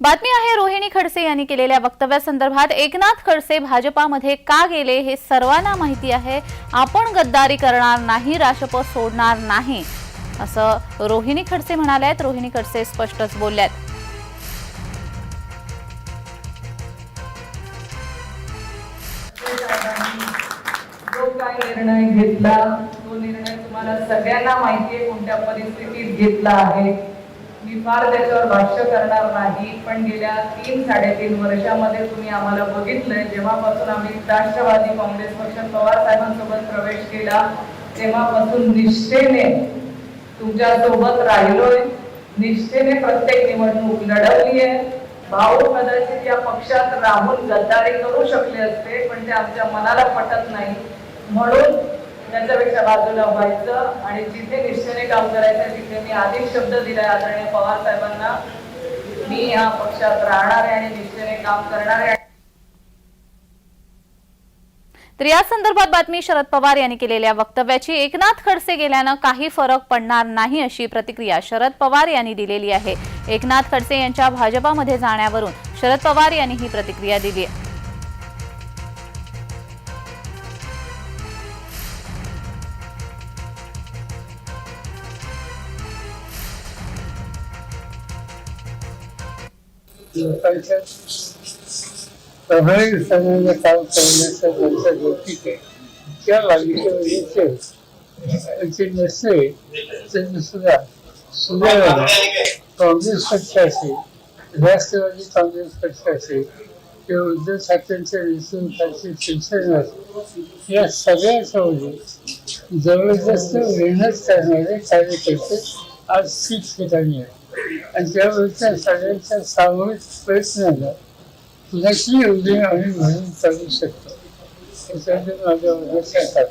बातमी आहे रोहिणी खडसे यांनी केलेल्या वक्तव्यासंदर्भात एकनाथ खडसे भाजपामध्ये का गेले हे सर्वांना माहिती आहे. आपण गद्दारी करणार नाही राष्ट्रपत सोडणार नाही असं रोहिणी खडसे म्हणाल्यात. रोहिणी खडसे स्पष्टच बोलल्यात. निर्णय घेतला तो निर्णय तुम्हाला सगळ्यांना माहिती आहे कोणत्या परिस्थितीत घेतला आहे. मी फार त्याच्यावर भाष्य करणार नाही पण गेल्या तीन साडेतीन वर्षामध्ये तुम्ही आम्हाला बघितलंय जेव्हापासून आम्ही राष्ट्रवादी काँग्रेस पक्ष पवार साहेबांसोबत प्रवेश केला तेव्हापासून निष्ठेने तुमच्यासोबत राहिलोय. निष्ठेने प्रत्येक निवडणूक लढवली आहे. भाऊ कदाचित या पक्षात राहून गद्दारी करू शकले असते पण ते आमच्या मनाला पटत नाही. म्हणून त्यांच्यापेक्षा बाजूला व्हायचं आणि जिथे निष्ठेने काम करायचं तिथे मी आधीच शब्द दिलाय आदरणीय पवार साहेबांना. मी ह्या पक्षात राहणार आहे आणि निष्ठेने काम करणार आहे. तर या संदर्भात बातमी शरद पवार यांनी केलेल्या वक्तव्याची एकनाथ खडसे गेल्यानं काही फरक पडणार नाही अशी प्रतिक्रिया शरद पवार यांनी दिलेली आहे. एकनाथ खडसे यांच्या भाजपामध्ये जाण्यावरून शरद पवार यांनी ही प्रतिक्रिया दिली आहे. लोकांच्या प्रभावी समजायला काम करण्याच्या त्यांचा गोष्टीचे आहे त्या मालिके वजहचे त्यांचे त्यांनी सुद्धा सुदैवाने काँग्रेस पक्ष असेल राष्ट्रवादी काँग्रेस पक्ष असेल किंवा उद्धव ठाकरेंच्या नेतृत्वाची शिवसेना असेल या सगळ्याच्या मध्ये जबरदस्त मेहनत करणारे कार्यकर्ते आज ठिकठिकाणी आहेत आणि त्यावेळेच्या सगळ्यांच्या सामूहिक प्रयत्नाला नक्की योजना आम्ही म्हणून चालू शकतो. त्याच्यामध्ये माझ्या